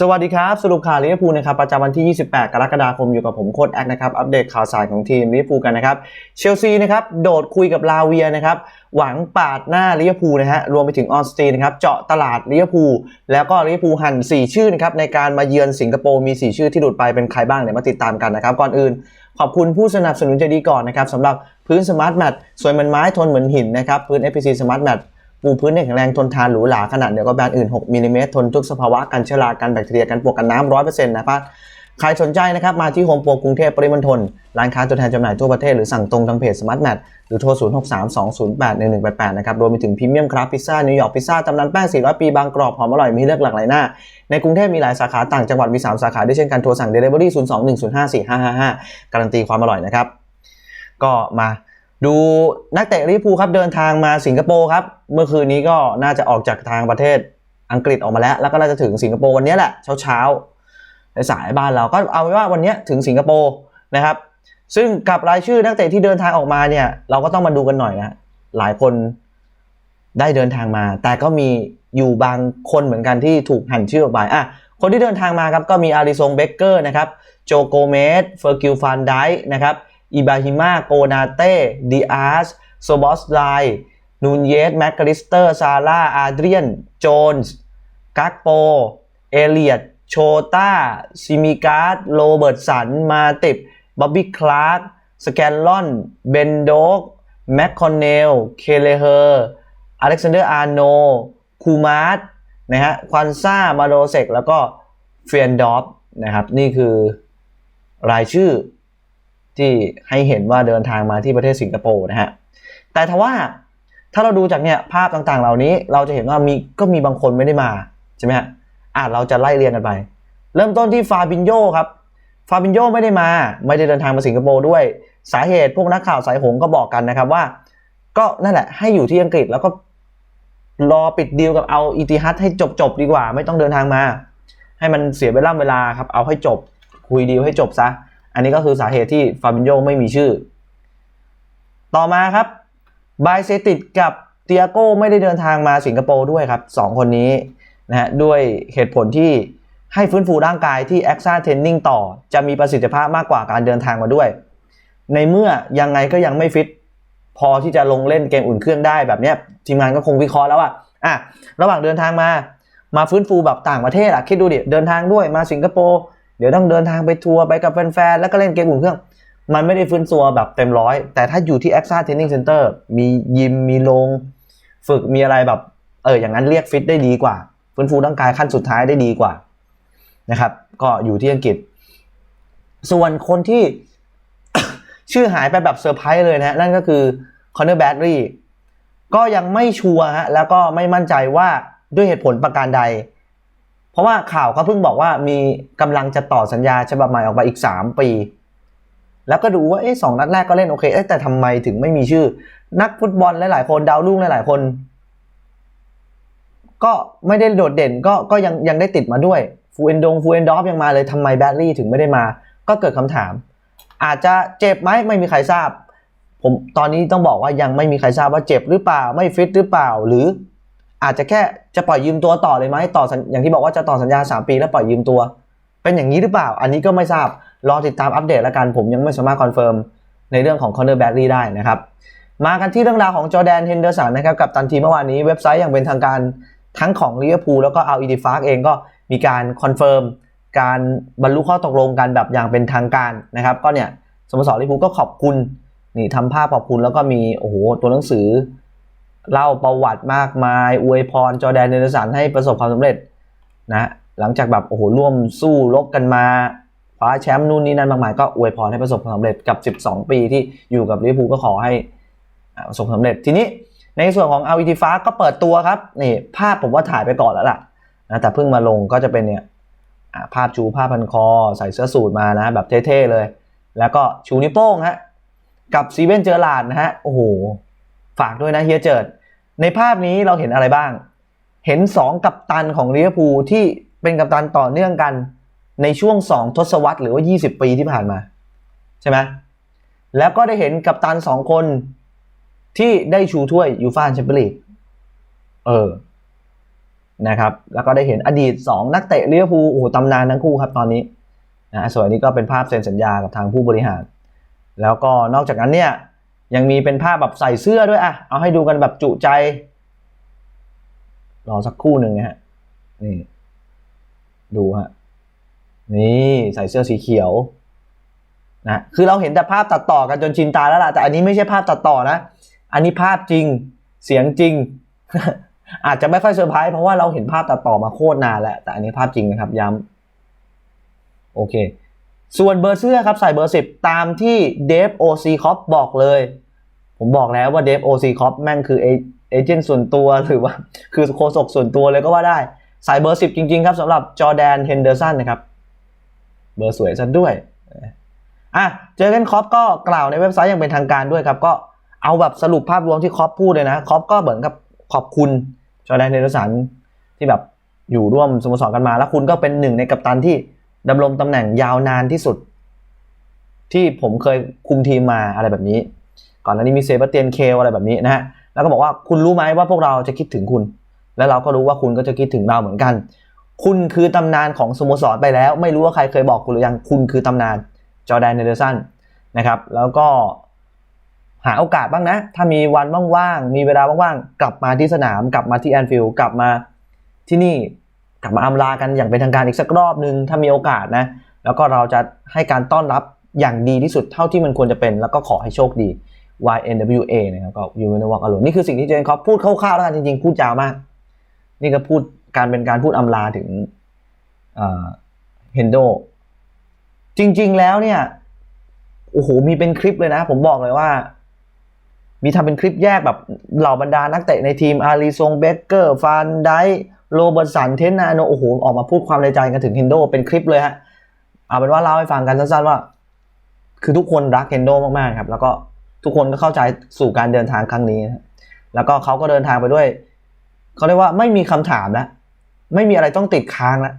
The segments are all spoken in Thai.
สวัสดีครับ สรุปข่าวลิเวอร์พูลนะครับประจำวันที่ 28 กรกฎาคมอยู่กับผมโค้ดแอคนะครับอัปเดตข่าวสารของทีมลิเวอร์พูลกันนะครับเชลซีนะครับโดดคุยกับลาเวียนะครับหวังปาดหน้าลิเวอร์พูลนะฮะรวมไปถึงออสตีนนะครับเจาะตลาดลิเวอร์พูลแล้วก็ลิเวอร์พูลหัน4 ชื่อนะครับในการมาเยือนสิงคโปร์มี 4 ชื่อที่หลุดไปเป็นใครบ้างเดี๋ยวมาติดตามกันนะครับก่อนอื่นขอบคุณผู้สนับสนุนใจดีก่อนนะครับสำหรับพื้นสมาร์ทแมทสวยเหมือนไม้ทนเหมือนหินนะครับพื้น FPC Smart Mat ปูพื้นได้แข็งแรงทนทานหรูหราขนาดเดียวกับแบรนด์อื่น 6มิลลิเมตรทนทุกสภาวะกันเชื้อรากันแบคทีเรียกันปวกกันน้ำร้อยเปอร์เซ็นต์นะครับใครสนใจนะครับมาที่โฮมโปรกรุงเทพปริมณฑลร้านค้าตัวแทนจำหน่ายทั่วประเทศหรือสั่งตรงทางเพจ Smart Mat หรือโทร 0 6 3 2 0 8 1 1 8 8 นะครับรวมไปถึงพรีเมียมคราฟพิซซ่า นิวยอร์กพิซซ่าตำนานแป้ง 400 ปี บางกรอบ หอมอร่อย มีเลือกหลากหลายหน้า ในกรุงเทพมีหลายสาขาต่างจังหวัดมี 3 สาขาด้วยเช่นกันโทรสั่ง Delivery 0 2 1 0 5 4 5 5 5 การันตีความอร่อยนะครับก็มา ดูนักเตะลิเวอร์พูลครับเดินทางมาสิงคโปร์ครับ เมื่อคืนนี้ก็น่าจะออกจากทางประเทศอังกฤษออกมาแล้ว แล้วก็น่าจะถึงสิงคโปร์วันนี้แหละเช้าเช้าๆสายบ้านเราก็เอาไว้ว่าวันนี้ถึงสิงคโปร์นะครับ ซึ่งกับรายชื่อนักเตะที่เดินทางออกมาเนี่ย เราก็ต้องมาดูกันหน่อยนะหลายคนได้เดินทางมา แต่ก็มีอยู่บางคนเหมือนกันที่ถูกหันชื่อออกไปอะคนที่เดินทางมาครับก็มีอาริซงเบเกอร์นะครับโจโกเมสเฟอร์กิลฟานไดนะครับ อิบาฮิมาโกนาเต้ดิอาสโซบอสไลนูนเยสแมคคาริสเตอร์ ซาร่า อาเดรียน โจนส์กักโป เอเลียตโชตาซิมิการ์ด โรเบิร์ตสัน มาติบบ๊อบบี้ คลาร์ก สแกนลอน เบนโดก แมคคอนเนล เคเลเฮอร์ อเล็กซานเดอร์ อาร์โน คูมาร์ตนะฮะ ควันซ่า มาโดเซก แล้วก็เฟียนดอฟนะครับ นี่คือรายชื่อ ที่ให้เห็นว่าเดินทางมาที่ประเทศสิงคโปร์นะฮะแต่ทว่าถ้าเราดูจากเนี่ยภาพต่างๆ เหล่านี้เราจะเห็นว่ามีก็มีบางคนไม่ได้มาใช่ไหมฮะอะเราจะไล่เรียงกันไป เริ่มต้นที่ฟาบินโยครับฟาบินโยไม่ได้มา ไม่ได้เดินทางมาสิงคโปร์ด้วยสาเหตุพวกนักข่าวสายหงก็บอกกันนะครับว่า ก็นั่นแหละให้อยู่ที่อังกฤษแล้วก็รอปิดดีลกับเอาอีติฮัดให้จบๆดีกว่า ไม่ต้องเดินทางมา ให้มันเสียเวลาเวลาครับเอาให้จบคุยดีลให้จบซะ อันนี้ก็คือสาเหตุที่ฟาบินโยไม่มีชื่อ ต่อมาครับบายเซติดกับเตียโก้ไม่ได้เดินทางมาสิงคโปร์ด้วยครับสองคนนี้นะฮะด้วยเหตุผลที่ให้ฟื้นฟูร่างกายที่ a x a Training ต่อ จะมีประสิทธิภาพมากกว่าการเดินทางมาด้วย ในเมื่อยังไงก็ยังไม่ฟิตพอที่จะลงเล่นเกมอุ่นเครื่องได้แบบนี้ทีมงานก็คงวิเคราะห์แล้วว่าอะระหว่างเดินทางมามาฟื้นฟูแบบต่างประเทศอะคิดดูดิเดินทางด้วยมาสิงคโปร์ ดี๋ยวต้องเดินทางไปทัวร์ไปกับแฟนๆ แล้วก็เล่นเกมอุ่นเครื่อง มันไม่ได้ฟื้นตัวแบบเต็มร้อย แต่ถ้าอยู่ที่ a x a Training Center มียิม มีโรงฝึก มีอะไรแบบ เออ อย่างนั้นเรียกฟิตได้ดีกว่า ฟื้นฟูร่างกายขั้นสุดท้ายได้ดีกว่า นะครับ ก็อยู่ที่อังกฤษ ส่วนคนที่ชื่อหายไปแบบเซอร์ไพรส์เลยนะนั่นก็คือคอนเนอร์แบดรีก็ยังไม่ชัวร์ฮะ แล้วก็ไม่มั่นใจว่าด้วยเหตุผลประการใด เพราะว่าข่าวเขาเพิ่งบอกว่ามีกำลังจะต่อสัญญาฉบับใหม่ออกไปอีก 3 ปี แล้วก็ดูว่าเอ๊ะสองนัดแรกก็เล่นโอเคเอ๊ะแต่ทำไมถึงไม่มีชื่อ นักฟุตบอลหลายๆคนดาวรุ่งหลายๆคน ก็ไม่ได้โดดเด่นก็ก็ยังยังได้ติดมาด้วยฟูเอนดงฟูเอนดอฟยังมาเลยทำไมแบดลี่ถึงไม่ได้มา ก็เกิดคำถาม อาจจะเจ็บไหมไม่มีใครทราบ ผมตอนนี้ต้องบอกว่ายังไม่มีใครทราบว่าเจ็บหรือเปล่าไม่ฟิตหรือเปล่าหรือ อาจจะแค่จะปล่อยยืมตัวต่อเลยไหมต่ออย่างที่บอกว่าจะต่อสัญญา 3 ปีแล้วปล่อยยืมตัว เป็นอย่างนี้หรือเปล่า อันนี้ก็ไม่ทราบรอติดตามอัปเดตแล้วกันผมยังไม่สามารถคอนเฟิร์มในเรื่องของคอนเนอร์แบดลี่ได้นะครับมากันที่เรื่องราวของจอแดนเฮนเดอร์สันนะครับกับตันทีเมื่อวานนี้เว็บไซต์อย่างเป็นทางการทั้งของลิเวอร์พูลแล้วก็เอาอีดีฟาร์กเองก็มีการคอนเฟิร์มการบรรลุข้อตกลงกันแบบอย่างเป็นทางการนะครับ ก็เนี่ยสโมสรลิเวอร์พูลก็ขอบคุณนี่ทำภาพขอบคุณแล้วก็มีโอ้โหตัวหนังสือ เล่าประวัติมากมาย อวยพรจอแดนเนเดอร์สันให้ประสบความสำเร็จนะหลังจากแบบโอ้โหร่วมสู้รบกันมาคว้าแชมป์นู่นนี่นั่นมากมายก็อวยพรให้ประสบความสำเร็จกับ 12 ปีที่อยู่กับลิเวอร์พูลก็ขอให้ประสบความสำเร็จทีนี้ในส่วนของเอาอีทีฟ้าก็เปิดตัวครับนี่ภาพผมว่าถ่ายไปก่อนแล้วล่ะนะแต่เพิ่งมาลงก็จะเป็นเนี่ยภาพชูผ้าพันคอ ใส่เสื้อสูทมานะ แบบเท่ๆเลย แล้วก็ชูนิ้วโป้งฮะกับซีเว่นเจอร์ลาดนะฮะโอ้โห ฝากด้วยนะเฮียเจิด ในภาพนี้เราเห็นอะไรบ้าง เห็น 2 กัปตันของลิเวอร์พูลที่เป็นกัปตันต่อเนื่องกันในช่วง 2 ทศวรรษหรือว่า 20 ปีที่ผ่านมา ใช่ไหมแล้วก็ได้เห็นกัปตัน 2 คนที่ได้ชูถ้วยยูฟ่าแชมเปี้ยนลีกเออนะครับแล้วก็ได้เห็นอดีต 2 นักเตะลิเวอร์พูลโอ้โหตำนานทั้งคู่ครับตอนนี้นะส่วนนี้ก็เป็นภาพเซ็นสัญญากับทางผู้บริหาร แล้วก็นอกจากนั้นเนี่ย ยังมีเป็นภาพแบบใส่เสื้อด้วยอะเอาให้ดูกันแบบจุใจ รอสักคู่หนึ่งนะฮะ นี่ ดูฮะ นี่ใส่เสื้อสีเขียวนะคือเราเห็นแต่ภาพตัดต่อกันจนชินตาแล้วล่ะ แต่อันนี้ไม่ใช่ภาพตัดต่อนะ อันนี้ภาพจริง เสียงจริง อาจจะไม่ค่อยเซอร์ไพรส์เพราะว่าเราเห็นภาพตัดต่อมาโคตรนานแล้ว แต่อันนี้ภาพจริงนะครับย้ำโอเค ส่วนเบอร์เสื้อครับใส่เบอร์สิบตามที่เดฟโอซีคอปบอกเลย ผมบอกแล้วว่าเดฟโอซีคอปแม่งคือเอเจนต์ส่วนตัวหรือว่าคือโคศกส่วนตัวเลยก็ว่าได้ใส่เบอร์สิบจริง ๆ ครับสำหรับจอแดนเฮนเดอร์สันนะครับ เบอร์สวยซะด้วยอะเจอเกนคอปก็กล่าวในเว็บไซต์อย่างเป็นทางการด้วยครับ ก็เอาแบบสรุปภาพรวมที่คอปพูดเลยนะคอปก็เหมือนกับขอบคุณจอแดนเฮนเดอร์สันที่แบบอยู่ร่วมสโมสรกันมา แล้วคุณก็เป็นหนึ่งในกัปตันที่ดำรงตำแหน่งยาวนานที่สุด ที่ผมเคยคุมทีมมาอะไรแบบนี้ ก่อนหน้านี้มีเซบาสเตียนเคลอะไรแบบนี้นะฮะแล้วก็บอกว่าคุณรู้ไหมว่าพวกเราจะคิดถึงคุณ และเราก็รู้ว่าคุณก็จะคิดถึงเราเหมือนกัน คุณคือตำนานของสโมสรไปแล้ว ไม่รู้ว่าใครเคยบอกคุณหรือยังคุณคือตำนานจอแดนเนเดอร์สันนะครับ แล้วก็หาโอกาสบ้างนะ ถ้ามีวันว่างๆ มีเวลาว่างๆ กลับมาที่สนาม กลับมาที่แอนฟิลด์กลับมาที่นี่ กลับมาอำลากันอย่างเป็นทางการอีกสักรอบนึง ถ้ามีโอกาสนะ แล้วก็เราจะให้การต้อนรับอย่างดีที่สุดเท่าที่มันควรจะเป็น แล้วก็ขอให้โชคดี YNWA นะครับก็ You Will Walk Alone นี่คือสิ่งที่เจนคอปพูดคร่าวๆแล้วกันจริงๆ พูดยาวมาก นี่ก็พูดการเป็นการพูดอำลาถึงเฮนโดจริงๆแล้วเนี่ยโอ้โหมีเป็นคลิปเลยนะ ผมบอกเลยว่า มีทำเป็นคลิปแยกแบบเหล่าบรรดานักเตะในทีมอารีซงเบเกอร์ฟานไดโรเบิร์ตสันเทนนาโนโอ้โหออกมาพูดความในใจกันถึงเฮนโดเป็นคลิปเลยฮะเอาเป็นว่าเล่าให้ฟังกันสั้นๆว่า คือทุกคนรักเฮนโดมากๆครับ แล้วก็ ทุกคนก็เข้าใจสู่การเดินทางครั้งนี้นะแล้วก็เขาก็เดินทางไปด้วยเขาเรียกว่าไม่มีคำถามแล้วไม่มีอะไรต้องติดค้างแล้ว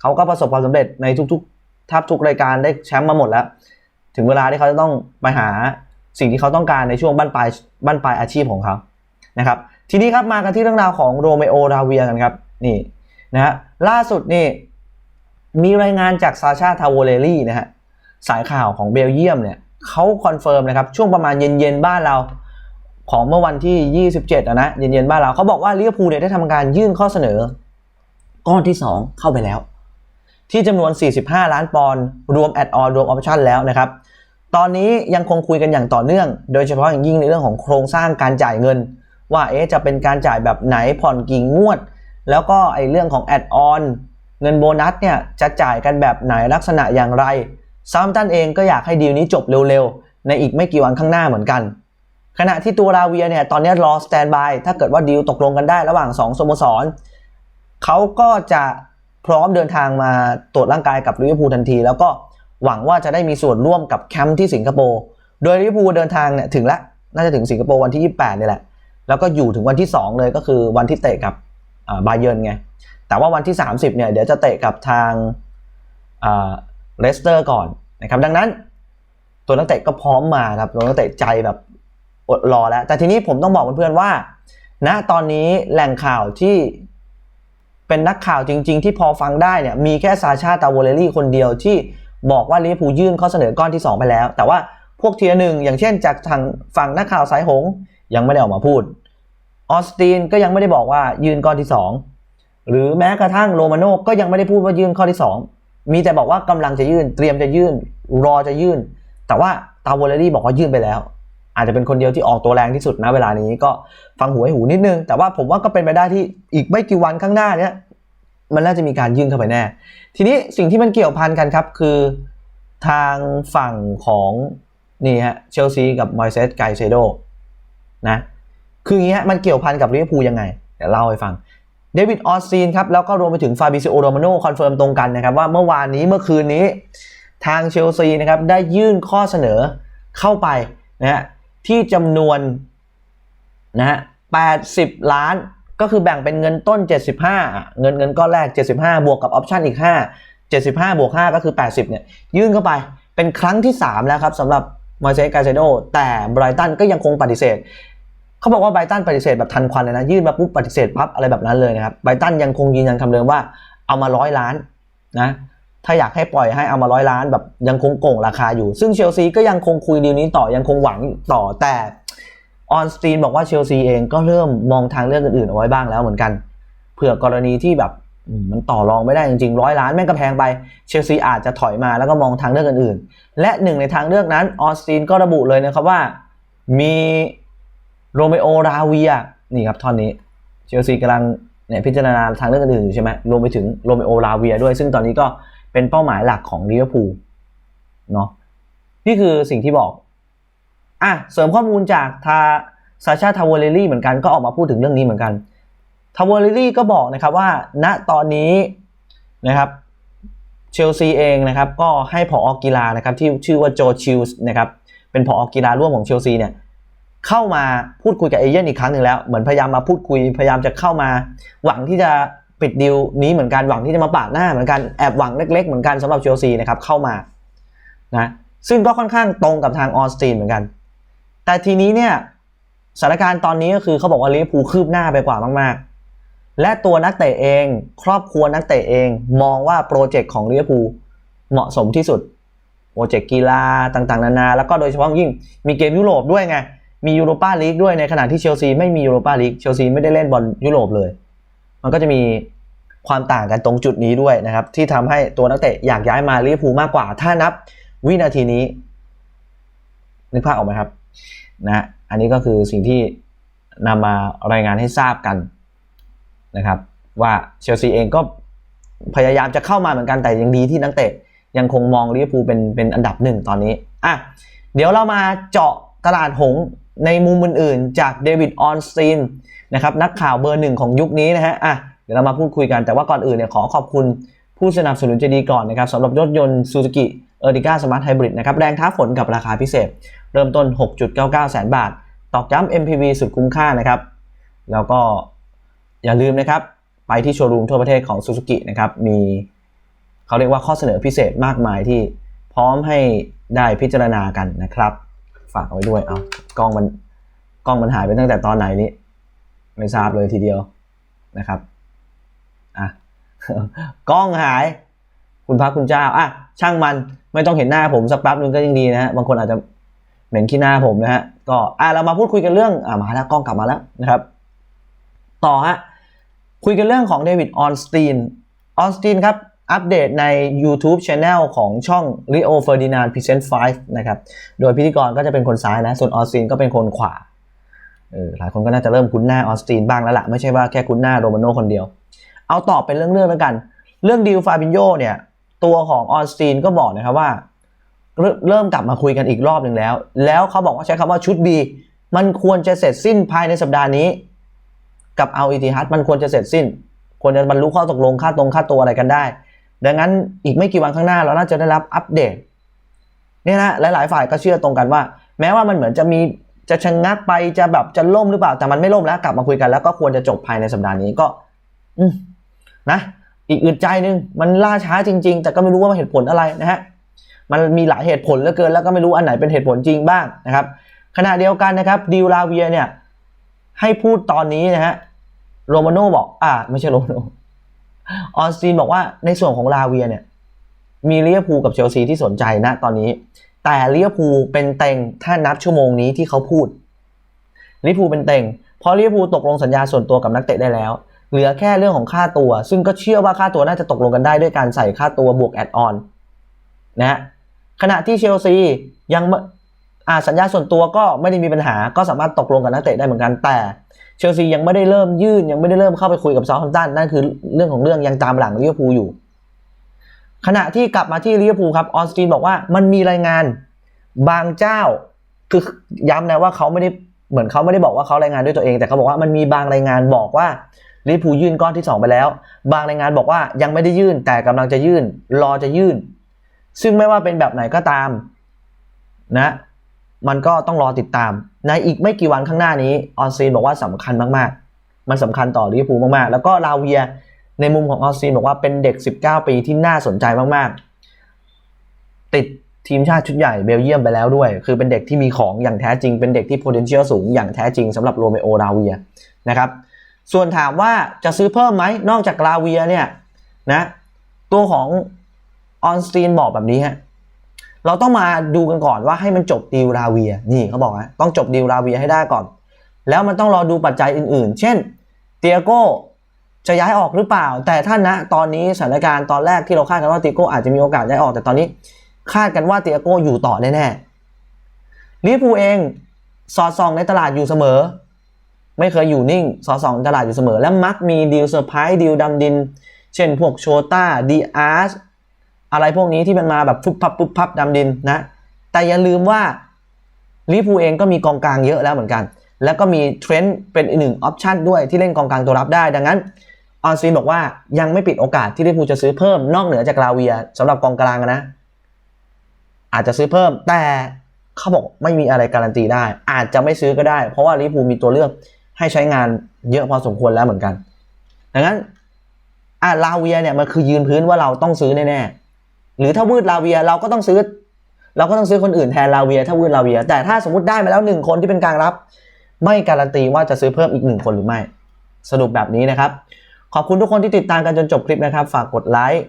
เขาก็ประสบความสำเร็จในทุกๆทับทุกรายการได้แชมป์มาหมดแล้ว ถึงเวลาที่เขาจะต้องไปหาสิ่งที่เขาต้องการในช่วงบั้นปลายบั้นปลายอาชีพของเขานะครับ ทีนี้ครับมากันที่เรื่องราวของโรเมโอราเวียกันครับนี่นะฮะล่าสุดนี่มีรายงานจากซาชาทาวเลรี่นะฮะสายข่าวของเบลเยียมเนี่ย เขาคอนเฟิร์มนะครับช่วงประมาณเย็นๆบ้านเรา ของเมื่อวันที่ 27อะนะเย็นๆบ้านเราเขาบอกว่าลิเวอร์พูลเนี่ยได้ทำการยื่นข้อเสนอ ก้อนที่ 2 เข้าไปแล้ว ที่จำนวน 45 ล้านปอนด์รวมแอดออนรวมออปชั่นแล้วนะครับตอนนี้ยังคงคุยกันอย่างต่อเนื่อง โดยเฉพาะอย่างยิ่งในเรื่องของโครงสร้างการจ่ายเงิน ว่าเอ๊ะจะเป็นการจ่ายแบบไหนผ่อนกี่งวด แล้วก็ไอ้เรื่องของแอดออนเงินโบนัสเนี่ยจะจ่ายกันแบบไหนลักษณะอย่างไร ซามตันเองก็อยากให้ดีลนี้จบเร็วๆ ในอีกไม่กี่วันข้างหน้าเหมือนกัน ขณะที่ตัวราเวียเนี่ยตอนนี้รอสแตนบายถ้าเกิดว่าดีลตกลงกันได้ระหว่าง 2สโมสรเขาก็จะพร้อมเดินทางมาตรวจร่างกายกับลิเวอร์พูลทันที แล้วก็หวังว่าจะได้มีส่วนร่วมกับแคมป์ที่สิงคโปร์โดยลิเวอร์พูลเดินทางเนี่ยถึงแล้วน่าจะถึงสิงคโปร์วันที่ 28นี่แหละแล้วก็อยู่ถึงวันที่ 2 เลยก็คือวันที่เตะกับบาเยิร์นไงแต่ว่าวันที่ 30เนี่ยเดี๋ยวจะเตะกับทางเลสเตอร์ก่อน นะครับดังนั้นตัวนักเตะก็พร้อมมาครับตัวนักเตะใจแบบอดรอแล้ว แต่ทีนี้ผมต้องบอกเพื่อนๆว่าณนะตอนนี้แหล่งข่าวที่เป็นนักข่าวจริง ๆ ที่พอฟังได้เนี่ยมีแค่ซาชาตาโวเลรี่คนเดียวที่บอกว่าลิเวอร์พูลยื่นข้อเสนอก้อนที่ 2 ไปแล้ว แต่ว่าพวกเทียหนึ่งอย่างเช่นจากทางฝั่งนักข่าวสายหงยังไม่ได้ออกมาพูดออสตินก็ยังไม่ได้บอกว่ายื่นก้อนที่ 2 หรือแม้กระทั่งโรมาโนก็ยังไม่ได้พูดว่ายื่นข้อที่ 2 มีแต่บอกว่ากำลังจะยื่น เตรียมจะยื่น รอจะยื่น แต่ว่าตาวอลเลรี่บอกว่ายื่นไปแล้ว อาจจะเป็นคนเดียวที่ออกตัวแรงที่สุดนะเวลานี้ก็ฟังหูให้หูนิดนึง แต่ว่าผมว่าก็เป็นไปได้ที่อีกไม่กี่วันข้างหน้าเนี้ยมันน่าจะมีการยื่นเข้าไปแน่ ทีนี้สิ่งที่มันเกี่ยวพันกันครับ คือทางฝั่งของนี่ฮะเชลซีกับมอยเซสไกเซโดนะคืออย่างเงี้ยมันเกี่ยวพันกับลิเวอร์พูลยังไงเดี๋ยวเล่าให้ฟัง เดวิดออสซีนครับแล้วก็รวมไปถึงฟาบิซิโอโรมาโนคอนเฟิร์มตรงกันนะครับว่าเมื่อวานนี้เมื่อคืนนี้ ทางเชลซีนะครับได้ยื่นข้อเสนอเข้าไปนะฮะที่จำนวนนะฮะ80 ล้านก็คือแบ่งเป็นเงินต้น 75 เงินเงินก้อนแรก 75 บวกกับออปชั่นอีก 5 75 บวก 5 ก็คือ 80 เนี่ย ยื่นเข้าไปเป็นครั้งที่ 3 แล้วครับสำหรับมาเซกาเซโดแต่ไบรตันก็ยังคงปฏิเสธ เขาบอกว่าไบตันปฏิเสธแบบทันควันเลยนะ ยื่นมาปุ๊บปฏิเสธปั๊บอะไรแบบนั้นเลยนะครับไบตันยังคงยืนยันคำเดิมว่าเอามาร้อยล้านนะถ้าอยากให้ปล่อยให้เอามาร้อยล้านแบบยังคงโก่งราคาอยู่ ซึ่งเชลซีก็ยังคงคุยดีลนี้ต่อยังคงหวังต่อแต่ออนสตีนบอกว่าเชลซีเองก็เริ่มมองทางเลือกอื่นๆเอาไว้บ้างแล้วเหมือนกันเผื่อกรณีที่แบบมมันต่อรองไม่ได้จริงๆร้อยล้านแม่งก็แพงไปเชลซีอาจจะถอยมาแล้วก็มองทางเลือกอื่นๆ และหนึ่งในทางเลือกนั้นออสตินก็ระบุเลยนะครับว่า มี โรเมโอราเวียนี่ครับท่อนนี้เชลซีกำลังเนี่ยพิจารณาทางเลือกอื่นๆอยู่ใช่ไหมรวมไปถึงโรเมโอราเวียด้วย ซึ่งตอนนี้ก็เป็นเป้าหมายหลักของลิเวอร์พูลเนาะนี่คือสิ่งที่บอกอะเสริมข้อมูลจากทาซาชาทาวเวลลี่เหมือนกันก็ออกมาพูดถึงเรื่องนี้เหมือนกันทาวเวลลี่ก็บอกนะครับว่า ณตอนนี้นะครับเชลซีเองนะครับก็ให้ผอกีฬานะครับที่ชื่อว่าโจชิลส์นะครับเป็นผอกีฬาร่วมของเชลซีเนี่ย เข้ามาพูดคุยกับเอเย่นอีกครั้งหนึ่งแล้ว เหมือนพยายามมาพูดคุยพยายามจะเข้ามา หวังที่จะปิดดีลนี้เหมือนกันหวังที่จะมาปาดหน้าเหมือนกันแอบหวังเล็ก ๆ เหมือนกันสำหรับเชลซีนะครับเข้ามานะซึ่งก็ค่อนข้างตรงกับทางออสตินเหมือนกัน แต่ทีนี้เนี่ยสถานการณ์ตอนนี้ก็คือเขาบอกว่าลิเวอร์พูลคืบหน้าไปกว่ามาก ๆ และตัวนักเตะเอง ครอบครัวนักเตะเองมองว่าโปรเจกต์ของลิเวอร์พูลเหมาะสมที่สุดโปรเจกต์กีฬาต่างๆ นานา แล้วก็โดยเฉพาะยิ่งมีเกมยุโรปด้วยไง มียูโรปาลีกด้วยในขณะที่เชลซีไม่มียูโรปาลีกเชลซีไม่ได้เล่นบอลยุโรปเลย มันก็จะมีความต่างกันตรงจุดนี้ด้วยนะครับ ที่ทำให้ตัวนักเตะอยากย้ายมาลิเวอร์พูลมากกว่า ถ้านับวินาทีนี้ นึกภาพออกไหมครับนะอันนี้ก็คือสิ่งที่นำมารายงานให้ทราบกันนะครับ ว่าเชลซีเองก็พยายามจะเข้ามาเหมือนกันแต่ยังดีที่นักเตะยังคงมองลิเวอร์พูลเป็นเป็นอันดับหนึ่งตอนนี้อะเดี๋ยวเรามาเจาะ ตลาดหงส์ในมุมอื่นๆ จากเดวิดออนสตีนนะครับนักข่าวเบอร์หนึ่งของยุคนี้นะฮะอะเดี๋ยวเรามาพูดคุยกันแต่ว่าก่อนอื่นเนี่ยขอขอบคุณผู้สนับสนุนใจดีก่อนนะครับสำหรับรถยนต์ซูซูกิเออร์ติก้าสมาร์ทไฮบริดนะครับแรงท้าฝนกับราคาพิเศษ เริ่มต้น 6.99 แสนบาท ตอกย้ำ MPV สุดคุ้มค่านะครับ แล้วก็อย่าลืมนะครับ ไปที่โชว์รูมทั่วประเทศของ Suzuki นะครับมีเขาเรียกว่าข้อเสนอพิเศษมากมายที่พร้อมให้ได้พิจารณากันนะครับ ฝากเอาไว้ด้วยเอากล้องมันกล้องมันหายไปตั้งแต่ตอนไหนนี้ไม่ทราบเลยทีเดียวนะครับอะกล้องหาย คุณพระคุณเจ้าอะช่างมันไม่ต้องเห็นหน้าผมสักแป๊บนึงก็ยังดีนะฮะบางคนอาจจะเหม็นขี้หน้าผมนะฮะก็อะเรามาพูดคุยกันเรื่องอะมาแล้วกล้องกลับมาแล้วนะครับ ต่อฮะคุยกันเรื่องของเดวิดออนสตีนออนสตีนครับ อัปเดตใน YouTube Channel ของช่อง Leo Ferdinand Present 5 นะครับ โดยพิธีกรก็จะเป็นคนซ้ายนะ ส่วนออสตีนก็เป็นคนขวาเออหลายคนก็น่าจะเริ่มคุ้นหน้าออสตีนบ้างแล้วล่ะ ไม่ใช่ว่าแค่คุ้นหน้าโรมาโน่คนเดียว เอาตอบเป็นเรื่องๆแล้วกัน เรื่องดิวฟาบินโยเนี่ย ตัวของออสตีนก็บอกนะครับว่า เริ่มกลับมาคุยกันอีกรอบหนึ่งแล้ว แล้วเขาบอกว่าใช้คำว่าชุด B มันควรจะเสร็จสิ้นภายในสัปดาห์นี้ กับเอาอิติฮัดมันควรจะเสร็จสิ้น ควรจะบรรลุข้อตกลงค่าตรงค่าตัวอะไรกันได้ ดังนั้นอีกไม่กี่วันข้างหน้าเราน่าจะได้รับอัปเดตเนี่ยนะหลายๆ ฝ่ายก็เชื่อตรงกันว่า แม้ว่ามันเหมือนจะมีจะชะงงักไปจะแบบจะล่มหรือเปล่าแต่มันไม่ล่มแล้วกลับมาคุยกันแล้วก็ควรจะจบภายในสัปดาห์นี้ก็ อืนะอีกอึดใจหนึ่งมันล่าช้าจริง ๆ แต่ก็ไม่รู้ว่ามันเหตุผลอะไรนะฮะมันมีหลายเหตุผลเหลือเกินแล้วก็ไม่รู้อันไหนเป็นเหตุผลจริงบ้างนะครับขณะเดียวกันนะครับดิวลาเวียเนี่ยให้พูดตอนนี้นะฮะโรมาโน่บอกอ่าไม่ใช่โรมาโน่ ออนสตีนบอกว่าในส่วนของลาเวียเนี่ยมีเวอร์พูกับเชลซีที่สนใจนะตอนนี้ แต่เวอร์พูเป็นเต็งถ้านับชั่วโมงนี้ที่เขาพูดลิเวอร์พูเป็นเต็งเพราะลิเวอร์พูตกลงสัญญาส่วนตัวกับนักเตะได้แล้ว เหลือแค่เรื่องของค่าตัว ซึ่งก็เชื่อว่าค่าตัวน่าจะตกลงกันได้ด้วยการใส่ค่าตัวบวกแอดออนนะฮะขณะที่เชลซียังไม่อ่า สัญญาส่วนตัวก็ไม่ได้มีปัญหาก็สามารถตกลงกับนักเตะได้เหมือนกันแต่เชลซียังไม่ได้เริ่มยื่น ยังไม่ได้เริ่มเข้าไปคุยกับซาท์แฮมป์ตันนั่นคือเรื่องของเรื่องยังตามหลังลิเวอร์พูลอยู่ ขณะที่กลับมาที่ลิเวอร์พูลครับออนสตีนบอกว่ามันมีรายงานบางเจ้าคือย้ำนะว่าเขาไม่ได้เหมือนเขาไม่ได้บอกว่าเขารายงานด้วยตัวเอง แต่เขาบอกว่ามันมีบางรายงานบอกว่าลิเวอร์พูลยื่นก้อนที่สองไปแล้ว บางรายงานบอกว่ายังไม่ได้ยื่นแต่กำลังจะยื่น รอจะยื่น ซึ่งไม่ว่าเป็นแบบไหนก็ตาม นะ มันก็ต้องรอติดตาม ในอีกไม่กี่วันข้างหน้านี้ออนซีนบอกว่าสำคัญมากๆ มันสำคัญต่อลิเวอร์พูลมากๆ แล้วก็ลาเวียในมุมของออนซีนบอกว่าเป็นเด็ก 19 ปีที่น่าสนใจมากๆ ติดทีมชาติชุดใหญ่เบลเยียมไปแล้วด้วย คือเป็นเด็กที่มีของอย่างแท้จริง เป็นเด็กที่ potential สูงอย่างแท้จริงสำหรับโรเมโอลาเวียนะครับ ส่วนถามว่าจะซื้อเพิ่มไหมนอกจากลาเวียเนี่ยนะตัวของออนสตีนบอกแบบนี้ฮะ เราต้องมาดูกันก่อนว่าให้มันจบดีลลาเวีย นี่เขาบอกนะต้องจบดีลลาเวียให้ได้ก่อน แล้วมันต้องรอดูปัจจัยอื่นๆ เช่น เตียโก้จะย้ายออกหรือเปล่า แต่ถ้าณตอนนี้สถานการณ์ตอนแรกที่เราคาดกันว่าเตียโก้อาจจะมีโอกาสย้ายออก แต่ตอนนี้คาดกันว่าเตียโก้อยู่ต่อแน่ๆลิเวอร์พูเองสอดส่องในตลาดอยู่เสมอ ไม่เคยอยู่นิ่งสอดส่องตลาดอยู่เสมอ และมักมีดีลเซอร์ไพรส์ดีลดำดิน เช่นพวกโชต้าดีอาร์ อะไรพวกนี้ที่มันมาแบบฟุบพับฟุบพับดำดินนะ แต่อย่าลืมว่าลิเวอร์พูเองก็มีกองกลางเยอะแล้วเหมือนกัน แล้วก็มีเทรนด์เป็นอีกหนึ่งออปชันด้วยที่เล่นกองกลางตัวรับได้ ดังนั้นออนซีนบอกว่ายังไม่ปิดโอกาสที่ลิเวอร์พูจะซื้อเพิ่มนอกเหนือจากลาเวียสำหรับกองกลางนะ อาจจะซื้อเพิ่ม แต่เขาบอกไม่มีอะไรการันตีได้ อาจจะไม่ซื้อก็ได้ เพราะว่าลิเวอร์พูมีตัวเลือกให้ใช้งานเยอะพอสมควรแล้วเหมือนกัน ดังนั้นอ่าลาเวียเนี่ยมันคือยืนพื้นว่าเราต้องซื้อแน่ๆ หรือถ้าวืดลาเวียเราก็ต้องซื้อ เราก็ต้องซื้อคนอื่นแทนลาเวีย ถ้าวืดลาเวีย แต่ถ้าสมมติได้มาแล้วหนึ่งคนที่เป็นกลางรับ ไม่การันตีว่าจะซื้อเพิ่มอีกหนึ่งคนหรือไม่ สรุปแบบนี้นะครับ ขอบคุณทุกคนที่ติดตามกันจนจบคลิปนะครับ ฝากกดไลค์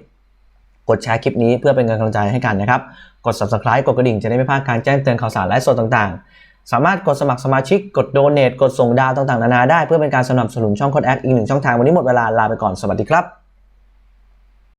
กดแชร์คลิปนี้เพื่อเป็นกำลังใจให้กันนะครับ กด subscribe กดกระดิ่งจะได้ไม่พลาดการแจ้งเตือนข่าวสารไลฟ์สดต่างๆ สามารถกดสมัครสมาชิก กดโดเน a กดส่งดาวต่างๆ นานาได้เพื่อเป็นการสนับสนุนช่องคดแอคอีกหนึ่งช่องทางวันนี้หมดเวลาลาไปก่อนสวัสดีครับ